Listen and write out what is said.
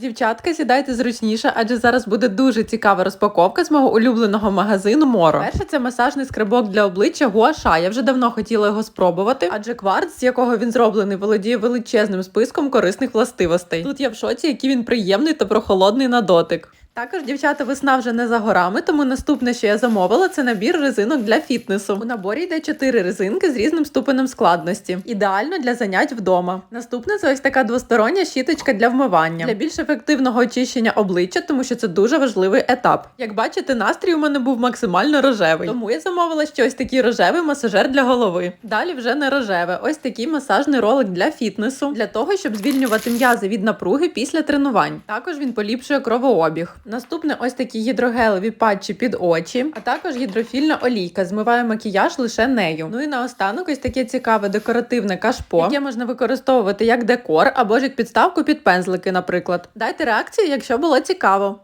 Дівчатка, сідайте зручніше, адже зараз буде дуже цікава розпаковка з мого улюбленого магазину Моро. Перше це масажний скребок для обличчя Гуаша. Я вже давно хотіла його спробувати, адже кварц, з якого він зроблений, володіє величезним списком корисних властивостей. Тут я в шоці, який він приємний та прохолодний на дотик. Також дівчата весна вже не за горами, тому наступне, що я замовила, це набір резинок для фітнесу. У наборі йде 4 резинки з різним ступенем складності. Ідеально для занять вдома. Наступне це ось така двостороння щіточка для вмивання для більш ефективного очищення обличчя, тому що це дуже важливий етап. Як бачите, настрій у мене був максимально рожевий. Тому я замовила ще ось такий рожевий масажер для голови. Далі вже не рожеве. Ось такий масажний ролик для фітнесу, для того, щоб звільнювати м'язи від напруги після тренувань. Також він поліпшує кровообіг. Наступне ось такі гідрогелеві патчі під очі, а також гідрофільна олійка. Змиває макіяж лише нею. Ну і наостанок ось таке цікаве декоративне кашпо, яке можна використовувати як декор або ж як підставку під пензлики, наприклад. Дайте реакцію, якщо було цікаво.